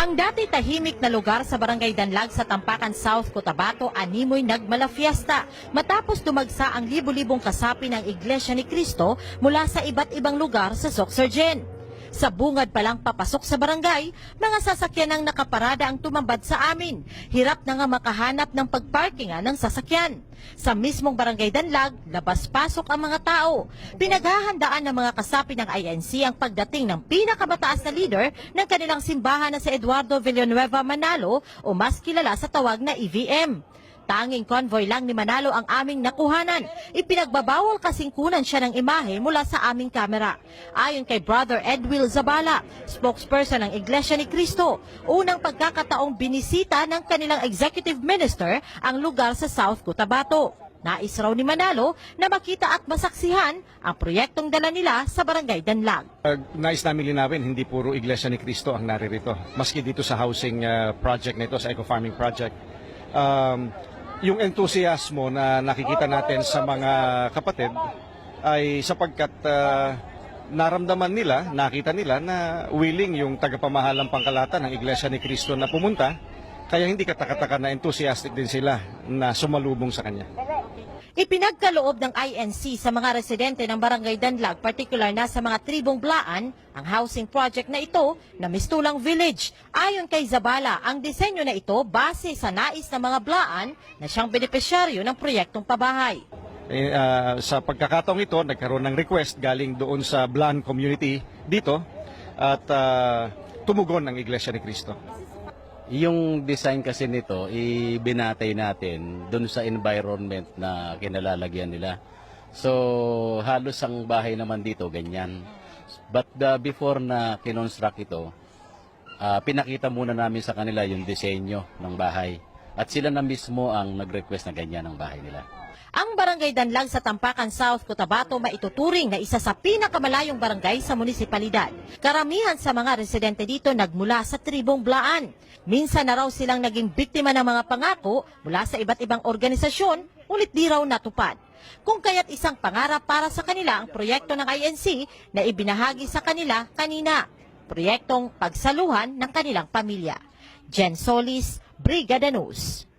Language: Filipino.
Ang dati tahimik na lugar sa Barangay Danlag sa Tampakan South, Cotabato, animoy nagmalafiesta matapos dumagsa ang libu-libong kasapi ng Iglesia ni Cristo mula sa iba't ibang lugar sa Soxergen. Sa bungad pa lang papasok sa barangay, mga sasakyan ang nakaparada ang tumambad sa amin. Hirap na nga makahanap ng pagparkingan ng sasakyan. Sa mismong barangay Danlag, labas-pasok ang mga tao. Pinaghahandaan ng mga kasapi ng INC ang pagdating ng pinakamataas na leader ng kanilang simbahan na si Eduardo Villanueva Manalo o mas kilala sa tawag na EVM. Tanging convoy lang ni Manalo ang aming nakuhanan. Ipinagbabawal kasing kunan siya ng imahe mula sa aming kamera. Ayon kay Brother Edwil Zabala, spokesperson ng Iglesia ni Cristo, unang pagkakataong binisita ng kanilang executive minister ang lugar sa South Cotabato. Nais raw ni Manalo na makita at masaksihan ang proyektong dala nila sa Barangay Danlag. Uh, nais namin linawin, hindi puro Iglesia ni Cristo ang naririto. Maski dito sa housing uh, project na ito, sa eco-farming project. Um, yung entusiasmo na nakikita natin sa mga kapatid ay sapagkat uh, naramdaman nila, nakita nila na willing yung tagapamahalang pangkalatan ng Iglesia ni Cristo na pumunta. Kaya hindi katakataka na enthusiastic din sila na sumalubong sa kanya. Ipinagkaloob ng INC sa mga residente ng Barangay Danlag, particular na sa mga tribong Blaan, ang housing project na ito na Mistulang Village. Ayon kay Zabala, ang disenyo na ito base sa nais ng mga Blaan na siyang benepisyaryo ng proyektong pabahay. Eh, ah, sa pagkakataong ito, nagkaroon ng request galing doon sa Blan community dito at ah, tumugon ng Iglesia ni Cristo. Yung design kasi nito, ibinatay natin dun sa environment na kinalalagyan nila. So, halos ang bahay naman dito, ganyan. But uh, before na kinonstruct ito, ah, pinakita muna namin sa kanila yung disenyo ng bahay. At sila na mismo ang nag-request na ganyan ang bahay nila. Ang Barangay Danlag sa Tampakan South, Cotabato maituturing na isa sa pinakamalayong barangay sa munisipalidad. Karamihan sa mga residente dito nagmula sa tribong Blaan. Minsan na raw silang naging biktima ng mga pangako mula sa iba't ibang organisasyon, ulit di raw natupad. Kung kaya't isang pangarap para sa kanila ang proyekto ng INC na ibinahagi sa kanila kanina. Proyektong pagsaluhan ng kanilang pamilya. Jen Solis, Brigada News.